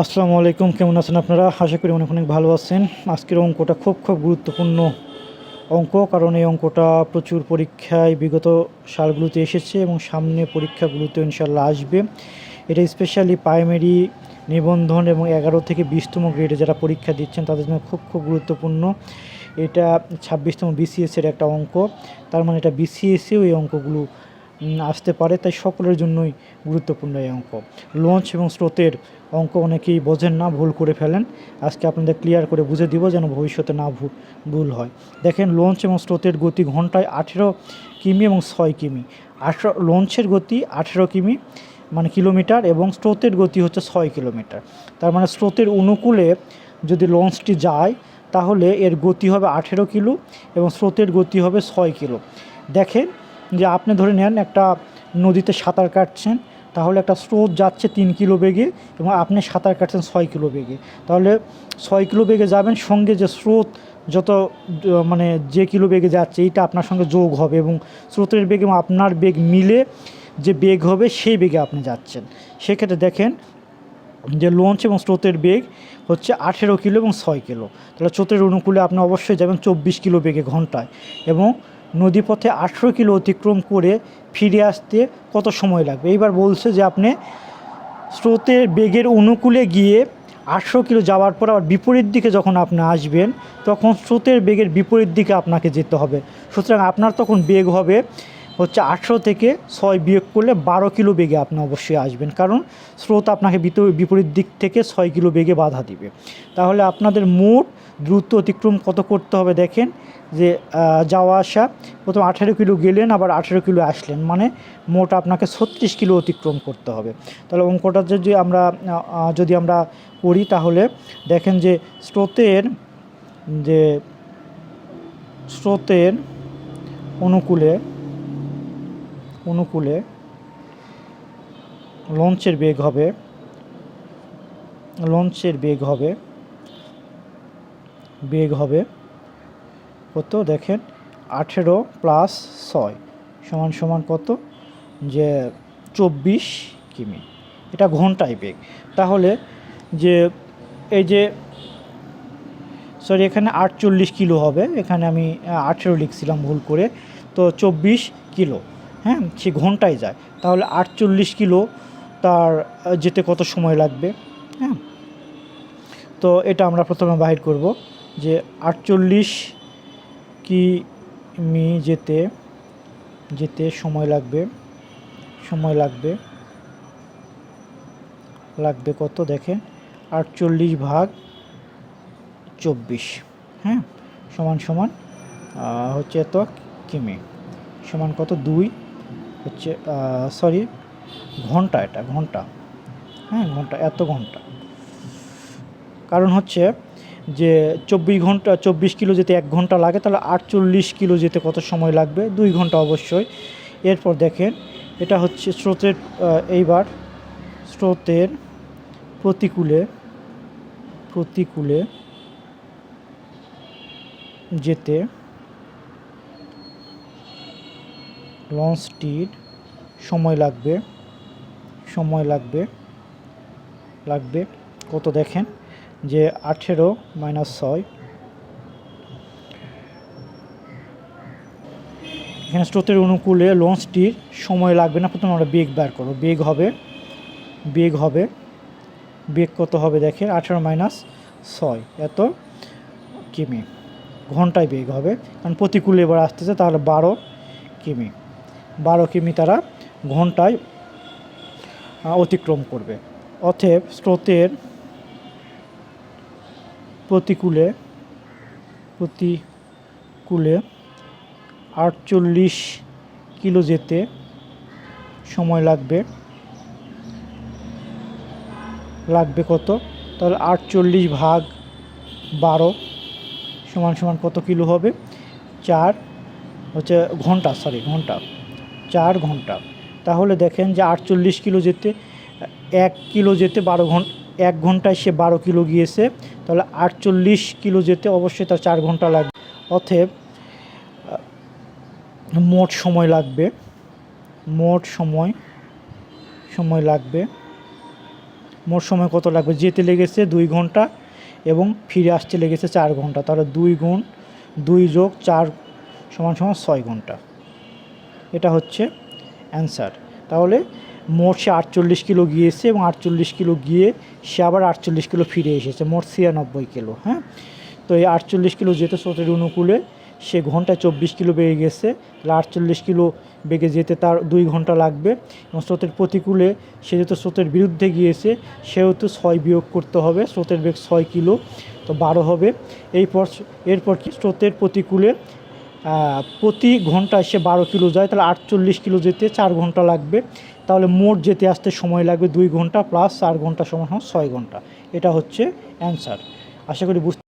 আসসালামু আলাইকুম, কেমন আছেন আপনারা? আশা করি অনেক অনেক ভালো আছেন। আজকের অঙ্কটা খুব খুব গুরুত্বপূর্ণ অঙ্ক, কারণ এই অঙ্কটা প্রচুর পরীক্ষায় বিগত সালগুলোতে এসেছে এবং সামনে পরীক্ষাগুলোতে ইনশাল্লাহ আসবে। এটা স্পেশালি প্রাইমারি নিবন্ধন এবং এগারো থেকে বিশতম গ্রেডে যারা পরীক্ষা দিচ্ছেন, তাদের জন্য খুব খুব গুরুত্বপূর্ণ। এটা ছাব্বিশতম বিসিএসের একটা অঙ্ক, তার মানে এটা বিসিএসেও এই অঙ্কগুলো আসতে পারে, তাই সকলের জন্যই গুরুত্বপূর্ণ এই অঙ্ক। লঞ্চ এবং স্রোতের অঙ্ক অনেকেই বোঝেন না, ভুল করে ফেলেন। আজকে আপনাদের ক্লিয়ার করে বুঝে দিব যেন ভবিষ্যতে না ভুল হয়। দেখেন লঞ্চ এবং স্রোতের গতি ঘন্টায় আঠেরো কিমি এবং ছয় কিমি। আঠেরো লঞ্চের গতি আঠেরো কিমি মানে কিলোমিটার, এবং স্রোতের গতি হচ্ছে ছয় কিলোমিটার। তার মানে স্রোতের অনুকূলে যদি লঞ্চটি যায়, তাহলে এর গতি হবে আঠেরো কিলো এবং স্রোতের গতি হবে ছয় কিলো। দেখেন যে আপনি ধরে নেন একটা নদীতে সাঁতার কাটছেন, তাহলে একটা স্রোত যাচ্ছে তিন কিলো বেগে এবং আপনি সাঁতার কাটছেন ছয় কিলো বেগে। তাহলে ছয় কিলো বেগে যাবেন, সঙ্গে যে স্রোত যত মানে যে কিলো বেগে যাচ্ছে, এইটা আপনার সঙ্গে যোগ হবে এবং স্রোতের বেগ এবং আপনার বেগ মিলে যে বেগ হবে, সেই বেগে আপনি যাচ্ছেন। সেক্ষেত্রে দেখেন যে লঞ্চ এবং স্রোতের বেগ হচ্ছে আঠেরো কিলো এবং ছয় কিলো। তাহলে স্রোতের অনুকূলে আপনি অবশ্যই যাবেন চব্বিশ কিলো বেগে ঘন্টায় এবং নদীপথে আঠেরো কিলো অতিক্রম করে ফিরে আসতে কত সময় লাগবে? এইবার বলছে যে আপনি স্রোতের বেগের অনুকূলে গিয়ে আটশো কিলো যাওয়ার পর আবার বিপরীত দিকে যখন আপনি আসবেন, তখন স্রোতের বেগের বিপরীত দিকে আপনাকে যেতে হবে। সুতরাং আপনার তখন বেগ হবে হচ্ছে আঠেরো থেকে ছয় বিয়োগ করলে বারো কিলো বেগে আপনি অবশ্যই আসবেন। কারণ স্রোত আপনাকে বিপরীত দিক থেকে ছয় কিলো বেগে বাধা দিবে। তাহলে আপনাদের মোট দ্রুত অতিক্রম কত করতে হবে দেখেন যে যাওয়া আসা, প্রথম আঠেরো কিলো গেলেন, আবার আঠেরো কিলো আসলেন। মানে মোট আপনাকে ছত্রিশ কিলো অতিক্রম করতে হবে। তাহলে অঙ্কটা যদি আমরা যদি আমরা করি তাহলে দেখেন যে স্রোতের যে স্রোতের অনুকূলে অনুকূলে লঞ্চের বেগ হবে, লঞ্চের বেগ হবে বেগ হবে কত? দেখেন আঠেরো প্লাস ছয় সমান সমান কত? যে চব্বিশ কিমি। এটা ঘন্টায় বেগ। তাহলে যে এই যে সরি, এখানে আটচল্লিশ কিলো হবে। এখানে আমি আঠেরো লিখছিলাম ভুল করে। তো চব্বিশ কিলো। হ্যাঁ সে ঘন্টায় যায়। তাহলে আটচল্লিশ কিলো তার যেতে কত সময় লাগবে? হ্যাঁ। তো এটা আমরা প্রথমে বাহির করব যে আটচল্লিশ কিমি যেতে যেতে সময় লাগবে সময় লাগবে লাগবে কত দেখেন? আটচল্লিশ ভাগ চব্বিশ। হ্যাঁ সমান সমান হচ্ছে এত কিমি। সমান কত? দুই। হচ্ছে সরি ঘণ্টা এটা, ঘণ্টা। হ্যাঁ ঘণ্টা, এত ঘণ্টা। কারণ হচ্ছে যে চব্বিশ ঘণ্টা, চব্বিশ কিলো যেতে এক ঘণ্টা লাগে, তাহলে আটচল্লিশ কিলো যেতে কত সময় লাগবে? দুই ঘণ্টা অবশ্যই। এরপর দেখেন, এটা হচ্ছে স্রোতের এইবার স্রোতের প্রতিকূলে প্রতিকূলে যেতে লঞ্চটির সময় লাগবে সময় লাগবে লাগবে। কত দেখেন? যে আঠেরো মাইনাস ছয়। এখানে স্রোতের অনুকূলে লঞ্চটির সময় লাগবে না। প্রথমে আমরা বেগ বার করো বেগ হবে বেগ হবে, বেগ কত হবে দেখেন? আঠেরো মাইনাস ছয়। এত কিমি। ঘন্টায় বেগ হবে। কারণ প্রতিকূলে এবার আসতেছে, তাহলে বারো কিমি। বারো কিমি তারা ঘন্টায় অতিক্রম করবে। অতএব স্রোতের প্রতিকূলে প্রতিকূলে আটচল্লিশ কিলো যেতে সময় লাগবে। লাগবে কত? তাহলে আটচল্লিশ ভাগ বারো সমান সমান কত কিলো হবে? চার হচ্ছে ঘণ্টা সরি ঘণ্টা। চার ঘণ্টা। তাহলে দেখেন যে আটচল্লিশ কিলো যেতে এক কিলো যেতে বারো ঘণ্টা এক ঘন্টায় সে বারো কিলো গিয়েছে। তাহলে আটচল্লিশ কিলো যেতে অবশ্যই তার চার ঘণ্টা লাগবে। আহ, মোট সময় লাগবে মোট সময় সময় লাগবে মোট সময় কত লাগবে? যেতে লেগেছে দুই ঘণ্টা এবং ফিরে আসতে লেগেছে চার ঘণ্টা। তাহলে দুই গুণ দুই যোগ চার সমান সমান ছয় ঘণ্টা। এটা হচ্ছে অ্যান্সার। তাহলে মোট সে আটচল্লিশ কিলো গিয়েছে এবং আটচল্লিশ কিলো গিয়ে সে আবার আটচল্লিশ কিলো ফিরে এসেছে, মোট ছিয়ানব্বই কিলো হ্যাঁ? তো এই আটচল্লিশ কিলো যেতে স্রোতের অনুকূলে সে ঘন্টায় চব্বিশ কিলো বেগে গেছে, তাহলে আটচল্লিশ কিলো বেগে যেতে তার দুই ঘণ্টা লাগবে এবং স্রোতের প্রতিকূলে সে যেহেতু স্রোতের বিরুদ্ধে গিয়েছে সেহেতু ছয় বিয়োগ করতে হবে, স্রোতের বেগ ছয় কিলো, তো বারো হবে। এরপর এরপর কি? স্রোতের প্রতিকূলে প্রতি ঘণ্টা সে বারো কিলো যায়, তাহলে আটচল্লিশ কিলো যেতে চার ঘণ্টা লাগবে। তাহলে মোট যেতে আসতে সময় লাগবে দুই ঘণ্টা প্লাস চার ঘণ্টা সময় হয় ছয় ঘণ্টা। এটা হচ্ছে অ্যান্সার আশা করি বুঝতে